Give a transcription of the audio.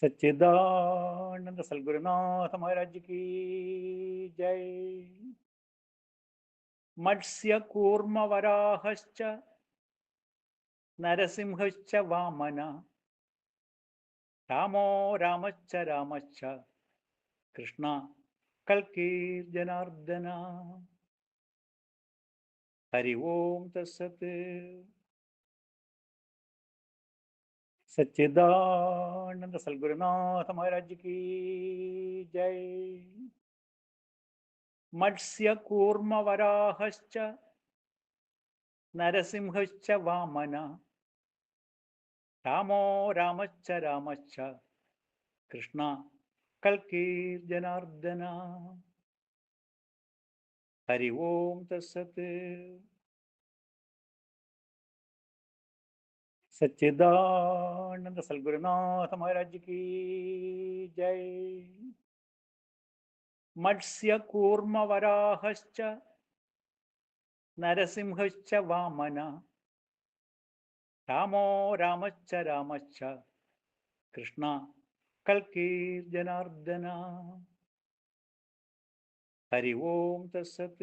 सच्चिदानंद सलगुरुनाथ महाराज की जय। मत्स्य कूर्म वराहश्च, नरसिंहश्च वामन, रामो रामश्च रामश्च, कृष्ण कल्कीर्जनार्दन हरि ओम तत्सत्। सच्चिदानंद सलगुरुनाथ महाराज की जय। मत्स्य कूर्म वराहश्च, नरसिंहश्च वामन, रामो रामश्च रामश्च, कृष्ण कल्कीर्जनार्दन हरि ओम तत्सत्। सच्चिदानंद सलगुरुनाथ महाराज की जय। मत्स्य कूर्म वराहश्च, नरसिंहश्च वामन, रामो रामश्च रामश्च, कृष्ण कल्कीर्जनार्दन। हरि ओम तत्सत्।